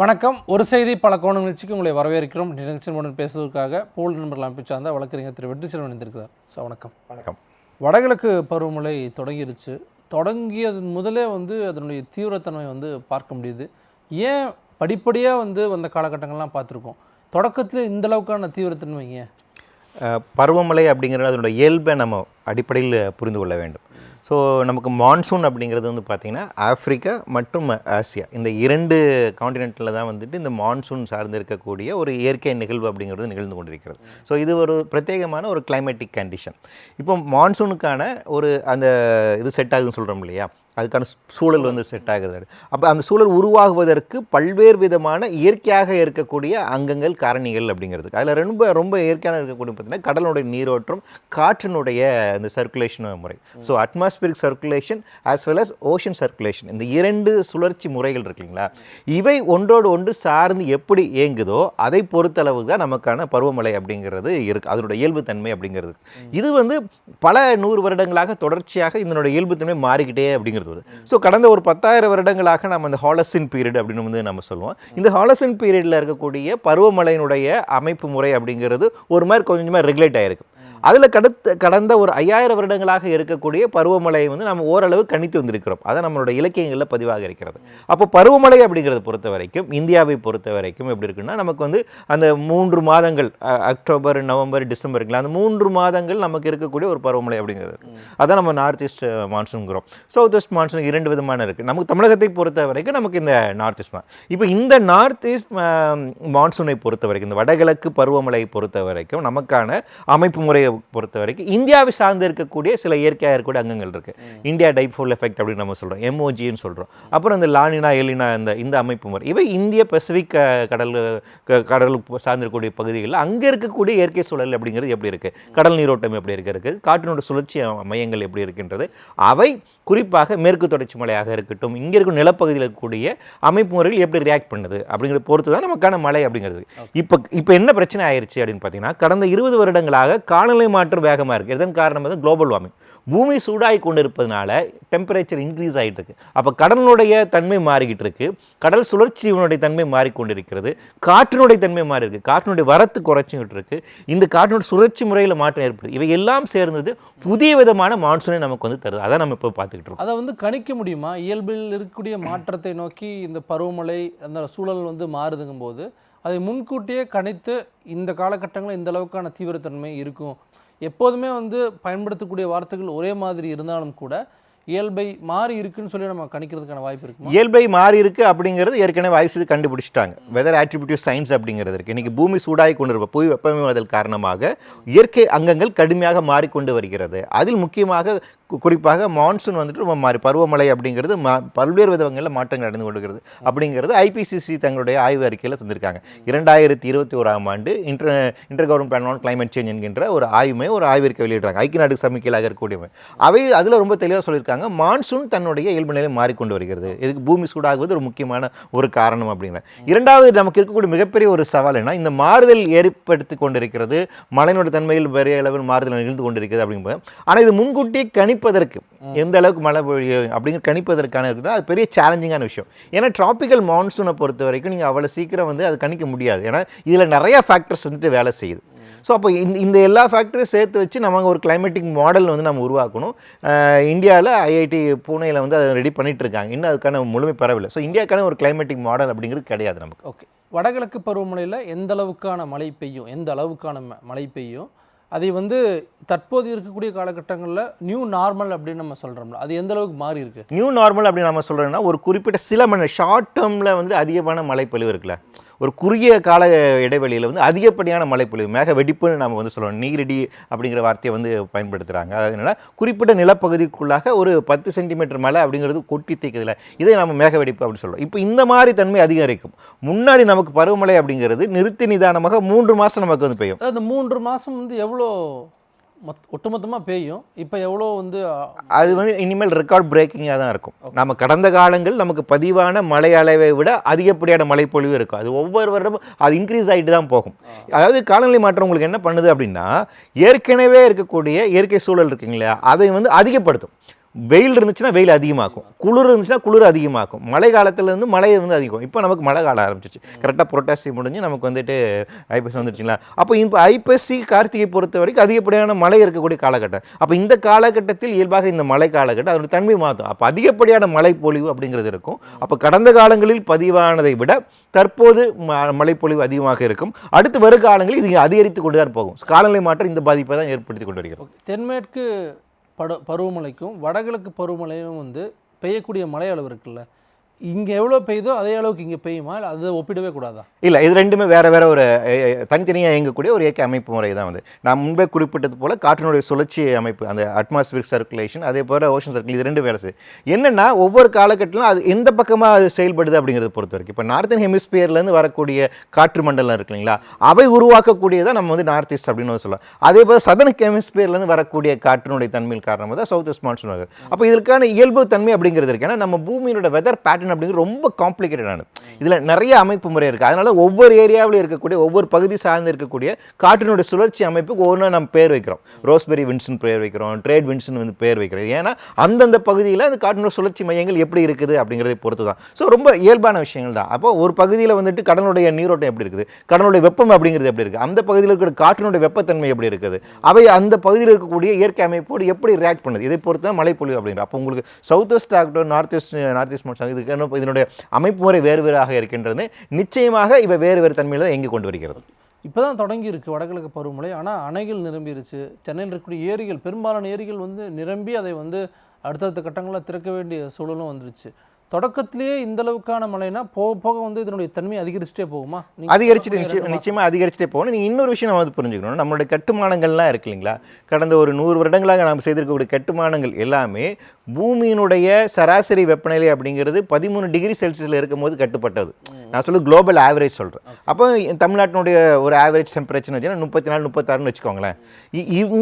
வணக்கம். ஒரு செய்தி பல கோண நிகழ்ச்சிக்கு உங்களை வரவேற்கிறோம். நிகழ்ச்சியுடன் பேசுவதற்காக போல் நண்பர்கள் அமைப்பு சார்ந்த வழக்கறிஞர் திரு வெற்றி செல்வன் வந்திருக்கிறார் ஸோ வணக்கம். வணக்கம். வடகிழக்கு பருவமழை தொடங்கிருச்சு. தொடங்கியது முதலே வந்து அதனுடைய தீவிரத்தன்மை வந்து பார்க்க முடியுது. ஏன் படிப்படியாக வந்து அந்த காலகட்டங்கள்லாம் பார்த்துருக்கோம். தொடக்கத்தில் இந்த அளவுக்கான தீவிரத்தன்மை ஏன்? பருவமழை அப்படிங்கிறது அதனோட இயல்பை நம்ம அடிப்படையில் புரிந்து கொள்ள வேண்டும். ஸோ நமக்கு மான்சூன் அப்படிங்கிறது வந்து பார்த்திங்கன்னா ஆப்பிரிக்கா மற்றும் ஆசியா. இந்த இரண்டு காண்டினென்ட்டில் தான் வந்துட்டு இந்த மான்சூன் சார்ந்து இருக்கக்கூடிய ஒரு இயற்கை நிகழ்வு அப்படிங்கிறது நிகழ்ந்து கொண்டிருக்கிறது. ஸோ இது ஒரு பிரத்யேகமான ஒரு கிளைமேட்டிக் கண்டிஷன் இப்போ மான்சூனுக்கான ஒரு அந்த இது செட் ஆகுதுன்னு சொல்கிறோம் இல்லையா? அதுக்கான சூழல் வந்து செட் ஆகுது அப்போ அந்த சூழல் உருவாகுவதற்கு பல்வேறு விதமான இயற்கையாக இருக்கக்கூடிய அங்கங்கள் காரணிகள் அப்படிங்கிறது அதில் ரொம்ப ரொம்ப இயற்கையான இருக்கக்கூடிய பார்த்தீங்கன்னா கடலுடைய நீரோட்டம் காற்றினுடைய இந்த சர்க்குலேஷன் முறை. So atmospheric circulation as well as ocean circulation இந்த இரண்டு சுழற்சி முறைகள் இருக்கு இல்லைங்களா? இவை ஒன்றோடு ஒன்று சார்ந்து எப்படி இயங்குதோ அதை பொறுத்தளவு தான் நமக்கான பருவமழை அப்படிங்கிறது இருக்கு. அதனுடைய இயல்புத்தன்மை அப்படிங்கிறது இது வந்து பல நூறு வருடங்களாக தொடர்ச்சியாக இதனுடைய இயல்புத்தன்மை மாறிக்கிட்டே அப்படிங்கிறது. வருது. ஸோ கடந்த ஒரு பத்தாயிரம் வருடங்களாக நம்ம இந்த ஹாலசின் பீரியட் அப்படின்னு வந்து நம்ம சொல்லுவோம். இந்த ஹாலசின் பீரியடில் இருக்கக்கூடிய பருவமழையினுடைய அமைப்பு முறை அப்படிங்கிறது ஒரு மாதிரி கொஞ்சமாக ரெகுலேட் ஆகிருக்கு அதில் கடத்த கடந்த ஒரு ஐயாயிரம் வருடங்களாக இருக்கக்கூடிய பருவமழையை வந்து நம்ம ஓரளவு கணித்து வந்திருக்கிறோம். அதை நம்மளோட இலக்கியங்களில் பதிவாக இருக்கிறது. அப்போ பருவமழை அப்படிங்கிறத பொறுத்த வரைக்கும் இந்தியாவை பொறுத்த வரைக்கும் எப்படி இருக்குன்னா நமக்கு வந்து அந்த மூன்று மாதங்கள் அக்டோபர் நவம்பர் டிசம்பருங்களா அந்த மூன்று மாதங்கள் நமக்கு இருக்கக்கூடிய ஒரு பருவமழை அப்படிங்கிறது. அதான் நம்ம நார்த் ஈஸ்ட் மான்சூன்கிறோம் சவுத் வெஸ்ட் மான்சூன் இரண்டு விதமான இருக்குது நமக்கு தமிழகத்தை பொறுத்த வரைக்கும் நமக்கு இந்த நார்த் ஈஸ்ட் இப்போ இந்த நார்த் ஈஸ்ட் மான்சூனை பொறுத்த வரைக்கும் இந்த வடகிழக்கு பருவமழையை பொறுத்த வரைக்கும் நமக்கான அமைப்பு முறையை பொறுத்த வரைக்கும் இந்தியாவை சார்ந்து இருக்கக்கூடிய சில இயற்கையாக இருக்கக்கூடிய அங்கங்கள் இருக்குது இந்தியா டைபோல் எஃபெக்ட் அப்படின்னு நம்ம சொல்கிறோம் எம்ஓஜின்னு சொல்கிறோம் அப்புறம் இந்த லானினா எலினா இந்த இந்த அமைப்பு முறை. இவை இந்திய பசிபிக் கடல் கடல் சார்ந்திருக்கக்கூடிய பகுதிகளில் அங்கே இருக்கக்கூடிய இயற்கை சூழல் அப்படிங்கிறது எப்படி இருக்குது கடல் நீரோட்டம் எப்படி இருக்கு? இருக்குது காற்றினோட சுழற்சி மையங்கள் எப்படி இருக்கின்றது? அவை குறிப்பாக மேற்கு தொடர்ச்சி மலையாக இருக்கட்டும் இங்கே இருக்கும் நிலப்பகுதியில் இருக்கக்கூடிய அமைப்பு முறைகள் எப்படி ரியாக்ட் பண்ணுது அப்படிங்கிறத பொறுத்து தான் நமக்கான மழை அப்படிங்கிறது. இப்போ இப்போ என்ன பிரச்சனை ஆயிருச்சு அப்படின்னு பார்த்தீங்கன்னா கடந்த இருபது வருடங்களாக காலநிலை மாற்றம் வேகமாக இருக்குது இதன் காரணம்? வந்து குளோபல் வார்மிங் பூமி சூடாகி கொண்டு இருப்பதனால டெம்பரேச்சர் இன்க்ரீஸ் ஆகிட்டு இருக்கு. அப்போ கடலினுடைய தன்மை மாறிக்கிட்டு இருக்கு. கடல் சுழற்சியினுடைய தன்மை மாறிக்கொண்டிருக்கிறது. காற்றினுடைய தன்மை மாறி இருக்கு. காற்றினுடைய வரத்து குறைச்சிக்கிட்டு இருக்கு. இந்த காற்றினுடைய சுழற்சி முறையில் மாற்றம் ஏற்படுது. இவை எல்லாம் சேர்ந்தது புதிய விதமான மான்சூனை நமக்கு வந்து தருது. அதான் நம்ம இப்போ பார்த்துக்கிட்டு இருக்கோம். அதை வந்து கணிக்க முடியுமா? இயல்பில் இருக்கக்கூடிய மாற்றத்தை நோக்கி இந்த பருவமழை அந்த சூழல் வந்து மாறுதுங்கும் போது அதை முன்கூட்டியே கணித்து இந்த காலகட்டங்களில் இந்த அளவுக்கான தீவிரத்தன்மை இருக்கும். எப்போதுமே வந்து பயன்படுத்தக்கூடிய வார்த்தைகள் ஒரே மாதிரி இருந்தாலும் கூட இயல்பை மாறி இருக்குன்னு சொல்லி நம்ம கணிக்கிறதுக்கான வாய்ப்பு இருக்குமா? இயல்பை மாறி இருக்கு அப்படிங்கிறது ஏற்கனவே ஆய்வு செய்து கண்டுபிடிச்சிட்டாங்க. வெதர் ஆட்ரிபியூட்டிவ் சயின்ஸ் அப்படிங்கிறது இருக்கு. இன்னைக்கு பூமி சூடாகி கொண்டிருப்ப புவி வெப்பமயமாதல் காரணமாக இயற்கை அங்கங்கள் கடுமையாக மாறிக்கொண்டு வருகிறது. அதில் முக்கியமாக குறிப்பாக மான்சூன் வந்துட்டு ரொம்ப மாறி பருவமழை அப்படிங்கிறது மா பல்வேறு விதங்களில் மாற்றங்கள் நடந்து கொண்டிருக்கிறது. அப்படிங்கிறது ஐபிசிசி தங்களுடைய ஆய்வு அறிக்கையில் தந்திருக்காங்க. இரண்டாயிரத்தி இருபத்தி ஓராம் ஆண்டு inter inter government plan on climate change என்கின்ற ஒரு ஆய்வுமே ஒரு ஆய்வறிக்கை வெளியிடுறாங்க. ஐக்கிய நாடு சமிக்கையிலாக இருக்கக்கூடியவை. அவை அதில் ரொம்ப தெளிவாக சொல்லியிருக்காங்க மான்சூன் தன்னுடைய இயல்பு நிலையில் மாறிக்கொண்டு வருகிறது. இதுக்கு பூமி சூடாகுவது ஒரு முக்கியமான ஒரு காரணம் அப்படிங்கிற. இரண்டாவது நமக்கு இருக்கக்கூடிய மிகப்பெரிய ஒரு சவால் என்ன இந்த மாறுதல் ஏற்படுத்தி கொண்டிருக்கிறது மழையினுடைய தன்மையில் பெரிய அளவில் மாறுதல் நிகழ்ந்து கொண்டிருக்கிறது அப்படிங்கும்போது. ஆனால் இது முன்கூட்டியே கணிப்பதற்கு. எந்த அளவுக்கு மழை பொழியும் அப்படிங்கிற கணிப்பதற்கான இருக்குதோ அது பெரிய சேலஞ்சிங்கான விஷயம். ஏன்னா டிராபிக்கல் மான்சூனை பொறுத்த வரைக்கும் நீங்கள் அவ்வளோ சீக்கிரம் வந்து அது கணிக்க முடியாது. ஏன்னா இதில் நிறைய ஃபேக்டர்ஸ் வந்துட்டு வேலை செய்யுது. ஸோ அப்போ இந்த இந்த எல்லா ஃபேக்டரையும் சேர்த்து வச்சு நம்ம ஒரு கிளைமேட்டிக் மாடல் வந்து நம்ம உருவாக்கணும். இந்தியாவில் ஐஐடி பூனேயில் வந்து அதை ரெடி பண்ணிட்டு இருக்காங்க இன்னும் அதுக்கான முழுமை பெறவில்லை ஸோ இந்தியாவுக்கான ஒரு கிளைமேட்டிக் மாடல் அப்படிங்கிறது கிடையாது நமக்கு. ஓகே வடகிழக்கு பருவமழையில் எந்த அளவுக்கான மழை பெய்யும்? எந்த அளவுக்கான மழை பெய்யும்? அதை வந்து தற்போது இருக்கக்கூடிய காலகட்டங்களில் நியூ நார்மல் அப்படின்னு நம்ம சொல்கிறோம்ல அது எந்த அளவுக்கு மாறி இருக்கு? நியூ நார்மல் அப்படின்னு நம்ம சொல்கிறோம்னா ஒரு குறிப்பிட்ட சில மணி ஷார்ட் டேர்மில் வந்து அதிகமான மழைப்பொழிவு இருக்குல்ல. ஒரு குறுகிய கால இடைவெளியில் வந்து அதிகப்படியான மழைப்பொழிவு மேக வெடிப்புன்னு நம்ம வந்து சொல்லுவோம் நீரிடி அப்படிங்கிற வார்த்தையை வந்து பயன்படுத்துகிறாங்க அதாவது என்னென்னா குறிப்பிட்ட நிலப்பகுதிக்குள்ளாக ஒரு பத்து சென்டிமீட்டர் மழை அப்படிங்கிறது கொட்டி தீக்குதுல இதை நம்ம மேக வெடிப்பு அப்படின்னு சொல்கிறோம் இப்போ இந்த மாதிரி தன்மை அதிகரிக்கும். முன்னாடி நமக்கு பருவமழை அப்படிங்கிறது நிறுத்தி நிதானமாக மூன்று மாதம் நமக்கு வந்து பெய்யும். அந்த மூன்று மாதம் வந்து எவ்வளோ மொத் ஒட்டுமொத்தமாக பெய்யும். இப்போ எவ்வளோ வந்து அது வந்து இனிமேல் ரெக்கார்ட் பிரேக்கிங்காக தான் இருக்கும். நம்ம கடந்த காலங்கள் நமக்கு பதிவான மழை அளவை விட அதிகப்படியான மழைப்பொழிவு இருக்கும். அது ஒவ்வொரு வருடமும் அது இன்க்ரீஸ் ஆகிட்டு தான் போகும். அதாவது காலநிலை மாற்றம் உங்களுக்கு என்ன பண்ணுது அப்படின்னா ஏற்கனவே இருக்கக்கூடிய இயற்கை சூழல் இருக்குங்க இல்லையா? அதை வந்து அதிகப்படுத்தும். வெயில் இருந்துச்சுன்னா வெயில் அதிகமாகும் குளிர் இருந்துச்சுன்னா குளிர் அதிகமாகும் மழை காலத்துல இருந்து மழை வந்து அதிகம். இப்போ நமக்கு மழை காலம் ஆரம்பிச்சிச்சு. கரெக்டாக புரட்டாசி முடிஞ்சு நமக்கு வந்துட்டு ஐப்பசி வந்துருச்சுங்களா? அப்போ இப்போ ஐப்பசி கார்த்திகை பொறுத்த வரைக்கும் அதிகப்படியான மழை இருக்கக்கூடிய காலகட்டம். அப்போ இந்த காலகட்டத்தில் இயல்பாக இந்த மழை காலகட்டம் அதோட தன்மை மாற்றும் அப்போ அதிகப்படியான மழை பொழிவு அப்படிங்கிறது இருக்கும். அப்போ கடந்த காலங்களில் பதிவானதை விட தற்போது ம- மழைப்பொழிவு அதிகமாக இருக்கும். அடுத்து வருகாலங்களில் இது அதிகரித்து கொண்டு தான் போகும். காலநிலை மாற்றம் இந்த பாதிப்பை தான் ஏற்படுத்தி கொண்டு வருகிறோம் தென்மேற்கு பட பருவமழைக்கும் வடகிழக்கு பருவமழையும் வந்து பெய்யக்கூடிய மழை அளவு இருக்குல்ல? இங்கே எவ்வளோ பெய்யுதோ அதே அளவுக்கு இங்கே பெய்யுமா? இல்லை அதை ஒப்பிடவே கூடாதா? இல்லை இது ரெண்டுமே வேறு வேற ஒரு தனித்தனியாக இயங்கக்கூடிய ஒரு இயக்க அமைப்பு முறை தான் வந்து. நான் முன்பே குறிப்பிட்டது போல் காற்றினுடைய சுழற்சி அமைப்பு அந்த அட்மாஸ்பியர் சர்க்குலேஷன் அதே போல் ஓஷன் சர்க்கிள் இது ரெண்டு வேலை செய்யுது. என்னென்னா ஒவ்வொரு காலகட்டத்திலும் அது எந்த பக்கமாக அது செயல்படுது அப்படிங்கிறத பொறுத்த வரைக்கும். இப்போ நார்த்தன் ஹெமிஸ்பியர்லேருந்து வரக்கூடிய காற்று மண்டலம் இருக்கு இல்லைங்களா அவை உருவாக்கக்கூடியதான் நம்ம வந்து நார்த் ஈஸ்ட் அப்படின்னு வந்து சொல்லலாம். அதே போல் சதன ஹெமிஸ்பியர்லேருந்து வரக்கூடிய காற்றினுடைய தன்மையின் காரணமாக தான் சவுத் ஈஸ்ட் மான்சூன் வருது. அப்போ இதற்கான இயல்பு தன்மை அப்படிங்கிறது இருக்கு. ஏன்னா நம்ம பூமியோட வெதர் பேட்டர்ன் அப்படிங்கிறது ரொம்ப காம்ப்ளிகேட்டடானது இதில் நிறைய அமைப்பு முறை இருக்குது அதனால் ஒவ்வொரு ஏரியாவில் இருக்கக்கூடிய ஒவ்வொரு பகுதி சார்ந்து இருக்கக்கூடிய காற்றினுடைய சுழற்சி அமைப்புக்கு ஒவ்வொன்றா நம்ம பேர் வைக்கிறோம். ரோஸ்பெரி வின்ஸ்னு பேர் வைக்கிறோம். ட்ரேட் வின்ஸ்னு வந்து பேர் வைக்கிறோம். ஏன்னா அந்தந்த பகுதியில் அந்த காற்றினுடைய சுழற்சி மையங்கள் எப்படி இருக்குது அப்படிங்கிறதை பொறுத்து தான் ஸோ ரொம்ப இயல்பான விஷயங்கள் தான். அப்போ ஒரு பகுதியில் வந்துட்டு கடலுடைய நீரோட்டம் எப்படி இருக்குது? கடலுடைய வெப்பம் அப்படிங்கிறது எப்படி இருக்குது அந்த பகுதியில் இருக்கிற காற்றினுடைய வெப்பத்தன்மை எப்படி இருக்குது? அவை அந்த பகுதியில் இருக்கக்கூடிய இயற்கை அமைப்போடு எப்படி ரியாக்ட் பண்ணுது? இதை பொறுத்து தான் மழைப்பொழிவு அப்படிங்கிற அப்போ உங்களுக்கு சவுத் வெஸ்ட் ஆகட்டும் north west north east monsoon இதுக்கு என்ன இதனுடைய அமைப்பு முறை வேறு வேறாக இருக்கின்றது. நிச்சயமாக இவை வேறு வேறு தன்மையில் தான் எங்கே கொண்டு வருகிறது. இப்போ தான் தொடங்கி இருக்கு வடகிழக்கு பருவமழை. ஆனால் அணைகள் நிரம்பிருச்சு. சென்னையில் இருக்கக்கூடிய ஏரிகள் பெரும்பாலான ஏரிகள் வந்து நிரம்பி அதை வந்து அடுத்தடுத்த கட்டங்களில் திறக்க வேண்டிய சூழலும் வந்துருச்சு. தொடக்கத்திலேயே இந்த அளவுக்கான மழைனா போக போக வந்து இதனுடைய தன்மை அதிகரிச்சுட்டே போகுமா? அதிகரிச்சுட்டு நிச்சயம் நிச்சயமாக அதிகரிச்சுட்டே போகணும் நீங்கள் இன்னொரு விஷயம் நம்ம வந்து புரிஞ்சுக்கணும். நம்மளுடைய கட்டுமானங்கள்லாம் இருக்கு இல்லைங்களா? கடந்த ஒரு நூறு வருடங்களாக நாம் செய்திருக்கக்கூடிய கட்டுமானங்கள் எல்லாமே பூமியினுடைய சராசரி வெப்பநிலை அப்படிங்கிறது பதிமூணு டிகிரி செல்சியஸில் இருக்கும்போது கட்டுப்பட்டது. நான் சொல்ல குளோபல் ஆவரேஜ் சொல்கிறேன் அப்போ தமிழ்நாட்டினுடைய ஒரு ஆவரேஜ் டெம்பரேச்சர் வச்சுன்னா முப்பத்தி நாலு முப்பத்தாறுன்னு வச்சுக்கோங்களேன்.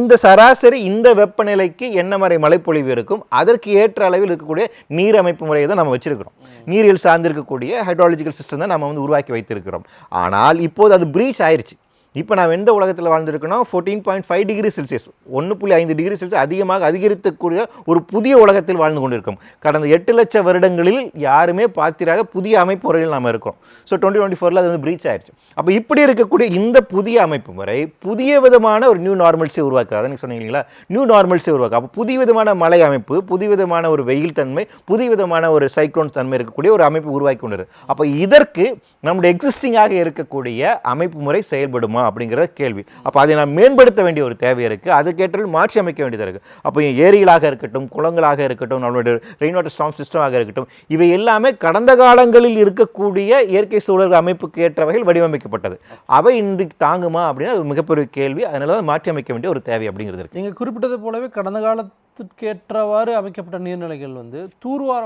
இந்த சராசரி இந்த வெப்பநிலைக்கு என்ன மாதிரி மழைப்பொழிவு இருக்கும்? அதற்கு ஏற்ற அளவில் இருக்கக்கூடிய நீர் அமைப்பு முறையை தான் நம்ம வச்சிருக்கிறோம். நீரியல் சார்ந்திருக்கக்கூடிய ஹைட்ராலஜிக்கல் சிஸ்டம் தான் நம்ம வந்து உருவாக்கி வைத்திருக்கிறோம். ஆனால் இப்போது அது ப்ரீச் ஆயிடுச்சு இப்போ நாம் எந்த உலகத்தில் வாழ்ந்திருக்கணும் fourteen point five degree Celsius ஒன்று புள்ளி ஐந்து டிகிரி செல்சியஸ் அதிகமாக அதிகரிக்கக்கூடிய ஒரு புதிய உலகத்தில் வாழ்ந்து கொண்டிருக்கோம் கடந்த எட்டு லட்சம் வருடங்களில் யாருமே பார்த்திராத புதிய அமைப்பு முறையில் நாம் இருக்கோம் ஸோ டுவெண்ட்டி டுவெண்ட்டி ஃபோரில் அது வந்து ப்ரீச் ஆயிடுச்சு. அப்போ இப்படி இருக்கக்கூடிய இந்த புதிய அமைப்பு முறை புதிய விதமான ஒரு நியூ நார்மல்ஸை உருவாக்குது. அதான் நீங்கள் சொன்னீங்களா நியூ நார்மல்ஸை உருவாக்கு அப்போ புதிய விதமான மழை அமைப்பு புதிய விதமான ஒரு வெயில் தன்மை புதிய விதமான ஒரு சைக்ளோன் தன்மை இருக்கக்கூடிய ஒரு அமைப்பு உருவாக்கி கொண்டது அப்போ இதற்கு நம்முடைய எக்ஸிஸ்டிங்காக இருக்கக்கூடிய அமைப்பு முறை செயல்படுமா? அப்படிங்கிறத கேள்வி. அப்போ அதை நான் மேம்படுத்த வேண்டிய ஒரு தேவை இருக்குது அதுக்கேற்ற மாற்றி அமைக்க வேண்டியதாக இருக்குது அப்போ ஏரிகளாக இருக்கட்டும் குளங்களாக இருக்கட்டும் நம்மளுடைய ரெயின் வாட்டர் ஸ்டாம் சிஸ்டமாக இருக்கட்டும் இவை எல்லாமே கடந்த காலங்களில் இருக்கக்கூடிய இயற்கை சூழல் அமைப்புக்கு ஏற்ற வகையில் வடிவமைக்கப்பட்டது. அவை இன்றைக்கு தாங்குமா அப்படின்னா அது மிகப்பெரிய கேள்வி. அதனால தான் மாற்றி அமைக்க வேண்டிய ஒரு தேவை அப்படிங்கிறது இருக்குது நீங்கள் குறிப்பிட்டது போலவே கடந்த காலத்திற்கேற்றவாறு அமைக்கப்பட்ட நீர்நிலைகள் வந்து தூர்வார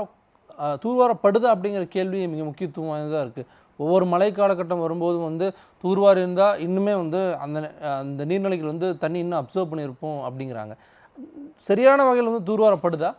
தூர்வாரப்படுது அப்படிங்கிற கேள்வி மிக முக்கியத்துவம் வாய்ந்ததாக இருக்குது ஒவ்வொரு மழை காலகட்டம் வரும்போதும் வந்து தூர்வார் இருந்தால் இன்னுமே வந்து அந்த அந்த நீர்நிலைகள் வந்து தண்ணி இன்னும் அப்சர்வ் பண்ணியிருப்போம் அப்படிங்கிறாங்க. சரியான வகையில் வந்து தூர்வாரப்படுதா?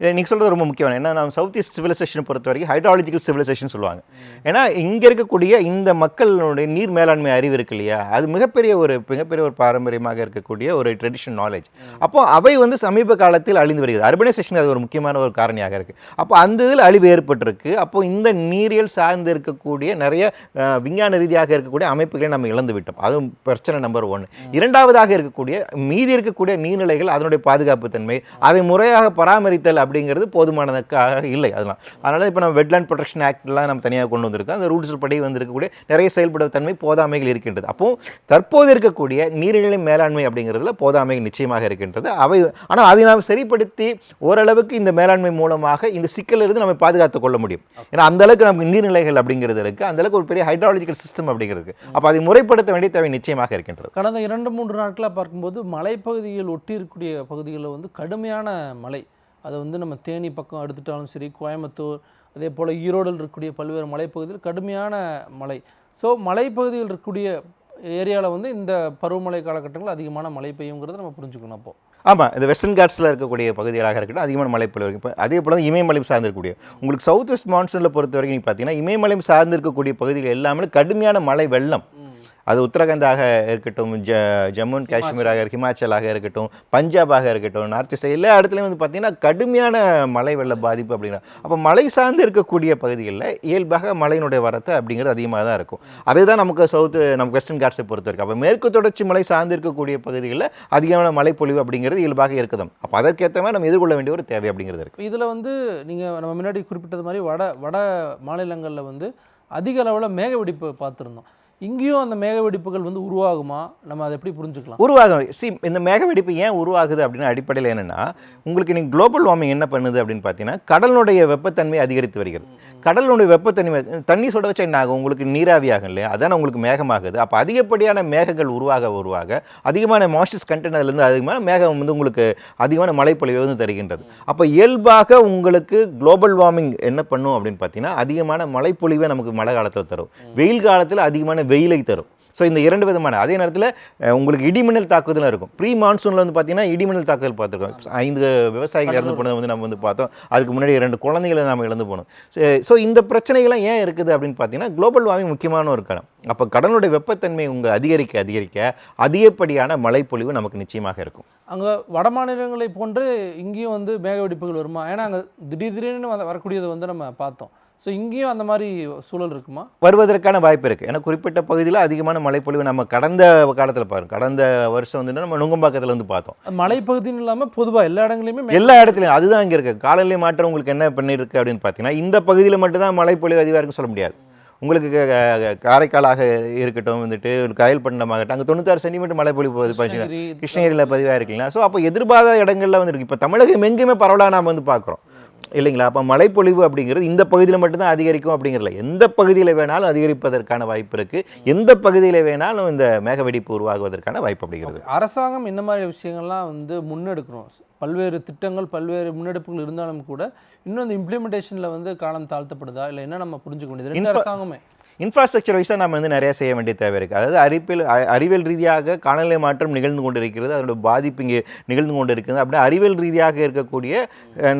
நீங்கள் சொல்கிறது ரொம்ப முக்கியம் ஏன்னா நம்ம சவுத் ஈஸ்ட் சிவிலைசேஷனை பொறுத்த வரைக்கும் ஹைட்ராலஜிக்கல் சிவிலைசேஷன் சொல்லுவாங்க. ஏன்னா இங்கே இருக்கக்கூடிய இந்த மக்களுடைய நீர் மேலாண்மை அறிவு இருக்கு இல்லையா? அது மிகப்பெரிய ஒரு மிகப்பெரிய ஒரு பாரம்பரியமாக இருக்கக்கூடிய ஒரு ட்ரெடிஷன் நாலேஜ் அப்போ அவை வந்து சமீப காலத்தில் அழிந்து வருகிறது. அர்பனைசேஷன் அது ஒரு முக்கியமான ஒரு காரணியாக இருக்குது அப்போ அந்த இதில் அழிவு ஏற்பட்டிருக்கு. அப்போ இந்த நீரியல் சார்ந்து இருக்கக்கூடிய நிறைய விஞ்ஞான ரீதியாக இருக்கக்கூடிய அமைப்புகளை நம்ம இழந்து விட்டோம். அதுவும் பிரச்சனை நம்பர் ஒன்று இரண்டாவதாக இருக்கக்கூடிய மீதி இருக்கக்கூடிய நீர்நிலைகள் அதனுடைய பாதுகாப்பு தன்மை அதை முறையாக பராமரித்தல் அப்படிங்கிறது போதுமானதுக்காக இல்லை அதெல்லாம். அதனால் இப்போ நம்ம வெட்லேண்ட் ப்ரொடெக்ஷன் ஆக்ட்லாம் நம்ம தனியாக கொண்டு வந்திருக்கோம். அந்த ரூல்ஸ் படி வந்திருக்கக்கூடிய நிறைய செயல்பட தன்மை போதாமைகள் இருக்கின்றது. அப்போ தற்போது இருக்கக்கூடிய நீர்நிலை மேலாண்மை அப்படிங்கிறதுல போதாமைகள் நிச்சயமாக இருக்கின்றது. அவை ஆனால் அதை நாம் சரிப்படுத்தி ஓரளவுக்கு இந்த மேலாண்மை மூலமாக இந்த சிக்கலிருந்து நம்ம பாதுகாத்துக் கொள்ள முடியும். ஏன்னா அந்த அளவுக்கு நமக்கு நீர்நிலைகள் அப்படிங்கிறது இருக்குது அந்தளவுக்கு ஒரு பெரிய ஹைட்ராலஜிக்கல் சிஸ்டம் அப்படிங்கிறது அப்போ அதை முறைப்படுத்த வேண்டிய தேவை நிச்சயமாக இருக்கின்றது. கடந்த இரண்டு மூன்று நாட்களாக பார்க்கும்போது மலைப்பகுதியில் ஒட்டி இருக்கக்கூடிய பகுதிகளில் வந்து கடுமையான மழை. அதை வந்து நம்ம தேனி பக்கம் எடுத்துட்டாலும் சரி கோயம்புத்தூர் அதே போல் ஈரோடில் இருக்கக்கூடிய பல்வேறு மலைப்பகுதியில் கடுமையான மழை. ஸோ மலைப்பகுதியில் இருக்கக்கூடிய ஏரியாவில் வந்து இந்த பருவமழை காலகட்டங்களில் அதிகமான மழை பெய்யுங்கிறத நம்ம புரிஞ்சுக்கணும் அப்போ. ஆமாம் இந்த வெஸ்டர்ன் காட்ஸில் இருக்கக்கூடிய பகுதிகளாக இருக்கட்டும் அதிகமான மழை பொழிவு இப்போ அதே போல் தான் இமயமலையும் சார்ந்திருக்கக்கூடிய. உங்களுக்கு சவுத் வெஸ்ட் மான்சூனில் பொறுத்த வரைக்கும் நீங்கள் பார்த்தீங்கன்னா இமயமலையும் சார்ந்திருக்கக்கூடிய பகுதிகள் எல்லாமே கடுமையான மழை வெள்ளம். அது உத்தரகாண்டாக இருக்கட்டும் ஜ ஜம்மு அண்ட் காஷ்மீராக ஹிமாச்சலாக இருக்கட்டும் பஞ்சாபாக இருக்கட்டும் நார்த் ஈஸ்ட் எல்லா இடத்துலையும் வந்து பார்த்தீங்கன்னா கடுமையான மழை வெள்ள பாதிப்பு அப்படிங்கிற அப்போ மழை சார்ந்து இருக்கக்கூடிய பகுதிகளில் இயல்பாக மழையினுடைய வரத்து அப்படிங்கிறது அதிகமாக தான் இருக்கும். அதுதான் நமக்கு சவுத்து நம்ம வெஸ்டர்ன் காட்ஸை பொறுத்த வரைக்கும் அப்போ மேற்கு தொடர்ச்சி மலை சார்ந்து இருக்கக்கூடிய பகுதிகளில் அதிகமான மழை பொழிவு அப்படிங்கிறது இயல்பாக இருக்குதும். அப்போ அதற்கேற்ற மாதிரி நம்ம எதிர்கொள்ள வேண்டிய ஒரு தேவை அப்படிங்கிறது இருக்குது இதில் வந்து நீங்கள் நம்ம முன்னாடி குறிப்பிட்டது மாதிரி வட வட மாநிலங்களில் வந்து அதிக அளவில் மேக வெடிப்பு பார்த்துருந்தோம். இங்கேயும் அந்த மேக வெடிப்புகள் வந்து உருவாகுமா? நம்ம அதை எப்படி புரிஞ்சுக்கலாம்? உருவாகும். சி இந்த மேகவெடிப்பு ஏன் உருவாகுது அப்படின்னு அடிப்படையில் என்னென்னா உங்களுக்கு நீங்கள் குளோபல் வார்மிங் என்ன பண்ணுது அப்படின்னு பார்த்தீங்கன்னா கடலுடைய வெப்பத்தன்மை அதிகரித்து வருகிறது. கடலுடைய வெப்பத்தன்மை தண்ணி சுட வச்சா என்ன ஆகும்? உங்களுக்கு நீராவி ஆகும் இல்லையா? அதான உங்களுக்கு மேகமாகுது. அப்போ அதிகப்படியான மேகங்கள் உருவாக உருவாக அதிகமான மாய்ஸ்டர்ஸ் கண்டென்ட்லேருந்து அதிகமான மேகம் வந்து உங்களுக்கு அதிகமான மழைப்பொழிவை வந்து தருகின்றது. அப்போ இயல்பாக உங்களுக்கு குளோபல் வார்மிங் என்ன பண்ணும் அப்படின்னு பார்த்தீங்கன்னா அதிகமான மழைப்பொழிவை நமக்கு மழை காலத்தில் தரும். வெயில் காலத்தில் அதிகமான வெயிலை தரும். ஸோ இந்த இரண்டு விதமான அதே நேரத்தில் உங்களுக்கு இடிமின்னல் தாக்குதலும் இருக்கும். ப்ரீ மான்சூனில் வந்து பார்த்தீங்கன்னா இடிமின்னல் தாக்குதல் பார்த்துருக்கோம். ஐந்து விவசாயிகள் இறந்து போனதை வந்து நம்ம வந்து பார்த்தோம். அதுக்கு முன்னாடி இரண்டு குழந்தைகளை நாம் இழந்து போனோம். ஸோ இந்த பிரச்சனைகள்லாம் ஏன் இருக்குது அப்படின்னு பார்த்தீங்கன்னா குளோபல் வார்மிங் முக்கியமான ஒரு காரணம். அப்போ கடலுடைய வெப்பத்தன்மை உங்கள் அதிகரிக்க அதிகரிக்க அதிகப்படியான மழைப்பொழிவு நமக்கு நிச்சயமாக இருக்கும். அங்கே வட மாநிலங்களை போன்று இங்கேயும் வந்து மேக வெடிப்புகள் வருமா? ஏன்னா அங்கே திடீர் திடீர்னு வரக்கூடியது வரக்கூடியதை வந்து நம்ம பார்த்தோம். ஸோ இங்கேயும் அந்த மாதிரி சூழல் இருக்குமா? வருவதற்கான வாய்ப்பு இருக்குது ஏன்னா குறிப்பிட்ட பகுதியில் அதிகமான மழைப்பொழிவு நம்ம கடந்த காலத்தில் பாருங்க. கடந்த வருஷம் வந்து நம்ம நுங்கம்பாக்கத்தில் வந்து பார்த்தோம். மலைப்பகுதின்னு இல்லாமல் பொதுவாக எல்லா இடங்களையுமே எல்லா இடத்துலையும் அதுதான் இங்கே இருக்குது காலநிலை மாற்றம் உங்களுக்கு என்ன பண்ணியிருக்கு அப்படின்னு பார்த்தீங்கன்னா இந்த பகுதியில் மட்டும்தான் மழைப்பொழிவு அதிகமாக இருக்குன்னு சொல்ல முடியாது. உங்களுக்கு காரைக்காலாக இருக்கட்டும் வந்துட்டு ஒரு காயல்பட்டினமாகட்டும் அங்கே தொண்ணூத்தாறு சென்டிமீட்டர் மழைப்பொழிவு பதிவு பண்ணிச்சுன்னா கிருஷ்ணகிரி, கிருஷ்ணகிரியில் பதிவாக இருக்குங்களா ஸோ அப்போ எதிர்பாராத இடங்கள்ல வந்து இருக்கு. இப்போ தமிழகம் எங்கேயுமே பரவலாக நாம் வந்து பார்க்குறோம். இல்லைங்களா? அப்போ மழைப்பொழிவு அப்படிங்கிறது இந்த பகுதியில் மட்டும்தான் அதிகரிக்கும் அப்படிங்கிறல எந்த பகுதியில் வேணாலும் அதிகரிப்பதற்கான வாய்ப்பு இருக்குது எந்த பகுதியில் வேணாலும் இந்த மேகவெடிப்பு உருவாகுவதற்கான வாய்ப்பு அப்படிங்கிறது. அரசாங்கம் இந்த மாதிரி விஷயங்கள்லாம் வந்து முன்னெடுக்கணும். பல்வேறு திட்டங்கள் பல்வேறு முன்னெடுப்புகள் இருந்தாலும் கூட இன்னும் அந்த இம்ப்ளிமெண்டேஷனில் வந்து காலம் தாழ்த்தப்படுதா? இல்லை என்ன நம்ம புரிஞ்சுக்க வேண்டியது? அரசாங்கமே. இன்ஃப்ராஸ்ட்ரக்சர் வைஸாக நம்ம வந்து நிறைய செய்ய வேண்டிய தேவை இருக்குது அதாவது அறிவியல் அறிவியல் ரீதியாக காலநிலை மாற்றம் நிகழ்ந்து கொண்டு இருக்கிறது அதோட பாதிப்பு இங்கே நிகழ்ந்து கொண்டு இருக்குது அப்படியே அறிவியல் ரீதியாக இருக்கக்கூடிய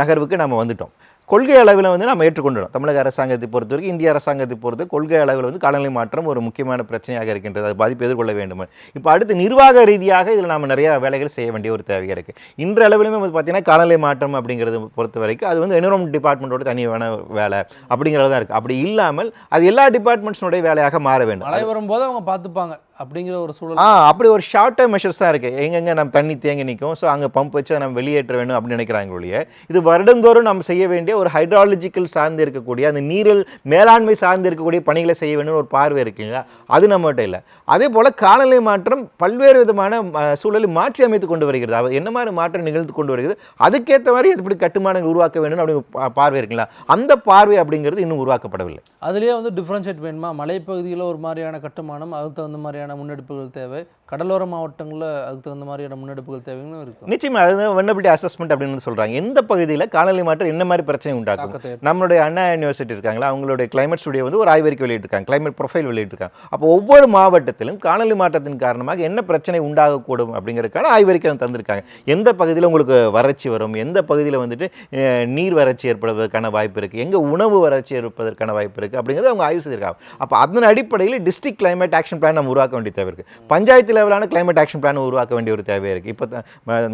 நகர்வுக்கு நம்ம வந்துட்டோம். கொள்கை அளவில் வந்து நம்ம ஏற்றுக்கொண்டுடும் தமிழக அரசாங்கத்தை பொறுத்த வரைக்கும் இந்திய அரசாங்கத்தை பொறுத்து கொள்கை அளவில் வந்து காலநிலை மாற்றம் ஒரு முக்கியமான பிரச்சனையாக இருக்கின்றது. அது பாதிப்பு எதிர்கொள்ள வேண்டும். இப்போ அடுத்து நிர்வாக ரீதியாக இதில் நம்ம நிறைய வேலைகள் செய்ய வேண்டிய ஒரு தேவையாக இருக்குது இன்று அளவிலுமே வந்து பார்த்தீங்கன்னா காலநிலை மாற்றம் அப்படிங்கிறது பொறுத்த வரைக்கும் அது வந்து என்விரான்மெண்ட் டிபார்ட்மெண்ட்டோட தனியான வேலை அப்படிங்கிறது தான் இருக்குது அப்படி இல்லாமல் அது எல்லா டிபார்ட்மெண்ட்ஸினுடைய வேலையாக மாற வேண்டும். மழை வரும்போது அவங்க பார்த்துப்பாங்க. அப்படிங்கிற ஒரு சூழல். ஆ அப்படி ஒரு ஷார்ட் டைம் மெஷர்ஸ் தான் இருக்குது எங்கெங்கே நம்ம தண்ணி தேங்கி நிற்கும் ஸோ அங்கே பம்ப் வச்சு அதை நம்ம வெளியேற்ற வேண்டும் அப்படின்னு நினைக்கிறாங்க ஒழிய இது வருடந்தோறும் நம்ம செய்ய வேண்டிய ஒரு ஹைட்ராலஜிக்கல் சார்ந்து இருக்கக்கூடிய அந்த நீரில் மேலாண்மை சார்ந்து இருக்கக்கூடிய பணிகளை செய்ய வேண்டும் ஒரு பார்வை இருக்குங்களா அது நம்மகிட்ட இல்லை. அதே போல் காலநிலை மாற்றம் பல்வேறு விதமான அஹ், சூழலை மாற்றி அமைத்து கொண்டு வருகிறது. அது என்ன மாதிரி மாற்றம் நிகழ்ந்து கொண்டு வருகிறது? அதுக்கேற்ற மாதிரி எப்படி கட்டுமானங்கள் உருவாக்க வேண்டும் அப்படின்னு பா- பார்வை இருக்குங்களா அந்த பார்வை அப்படிங்கிறது இன்னும் உருவாக்கப்படவில்லை. அதுலேயே வந்து டிஃப்ரென்ஷியேட் வேணுமா? மலைப்பகுதியில் ஒரு மாதிரியான கட்டுமானம் அதுக்கு தகுந்த மாதிரியான முன்னெடுப்புகள் தேவை. கடலோர மாவட்டங்களில் அதுக்கு தகுந்த மாதிரியான முன்னெடுப்புகள் தேவைன்னு இருக்கும். நிச்சயமா அது வென்னபிலிட்டி அசஸ்மெண்ட் அப்படின்னு சொல்றாங்க. எந்த பகுதியில் காலநிலை மாற்றம் என்ன மாதிரி பிரச்சனை உண்டாக்கும். நம்மளுடைய அண்ணா யூனிவர்சிட்டி இருக்காங்களா? அவங்களுடைய கிளைமேட் ஸ்டுடியோ வந்து ஒரு ஆய்வறிக்கை வெளியிட்டிருக்காங்க. கிளைமேட் ப்ரொஃபைல் வெளியிட்டிருக்காங்க. அப்போ ஒவ்வொரு மாவட்டத்திலும் காலநிலை மாற்றத்தின் காரணமாக என்ன பிரச்சனை உண்டாகக்கூடும் அப்படிங்கிறதுக்கான ஆய்வறிக்கை தந்திருக்காங்க. எந்த பகுதியில் உங்களுக்கு வறட்சி வரும்? எந்த பகுதியில் வந்துட்டு நீர் வறட்சி ஏற்படுவதற்கான வாய்ப்பு இருக்குது எங்கே உணவு வறட்சி இருப்பதற்கான வாய்ப்பு இருக்குது அப்படிங்கிறத அவங்க ஆய்வு செய்திருக்காங்க. அப்போ அதன் அடிப்படையில் டிஸ்ட்ரிக்ட் கிளைமேட் ஆக்ஷன் பிளான் நம்ம உருவாக்க வேண்டிய தேவை இருக்குது பஞ்சாயத்து லெவலான கிளைமேட் ஆக்ஷன் பிளான் உருவாக்க வேண்டிய ஒரு தேவை இருக்குது இப்போ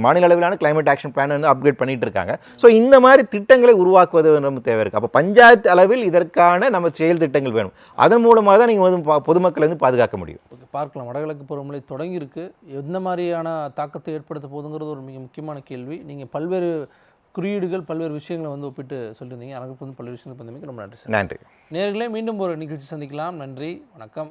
மாநில அளவிலான கிளைமேட் ஆக்ஷன் பிளான் வந்து அப்கிரேட் பண்ணிட்டு இருக்காங்க. ஸோ இந்த மாதிரி திட்டங்களை உருவாக்குவது நம்ம தேவை இருக்குது அப்போ பஞ்சாயத்து அளவில் இதற்கான நம்ம செயல் திட்டங்கள் வேணும். அதன் மூலமாக தான் நீங்கள் வந்து பொதுமக்களை வந்து பாதுகாக்க முடியும். பார்க்கலாம். வடகிழக்கு பருவமழை தொடங்கியிருக்கு. எந்த மாதிரியான தாக்கத்தை ஏற்படுத்த போகுதுங்கிறது ஒரு மிக முக்கியமான கேள்வி. நீங்கள் பல்வேறு குறியீடுகள் பல்வேறு விஷயங்களை வந்து ஒப்பிட்டு சொல்லியிருந்தீங்க. எனக்கு வந்து பல்வேறு விஷயங்கள் பண்ணி ரொம்ப நன்றி நன்றி. நேர்களே மீண்டும் ஒரு நிகழ்ச்சி சந்திக்கலாம். நன்றி. வணக்கம்.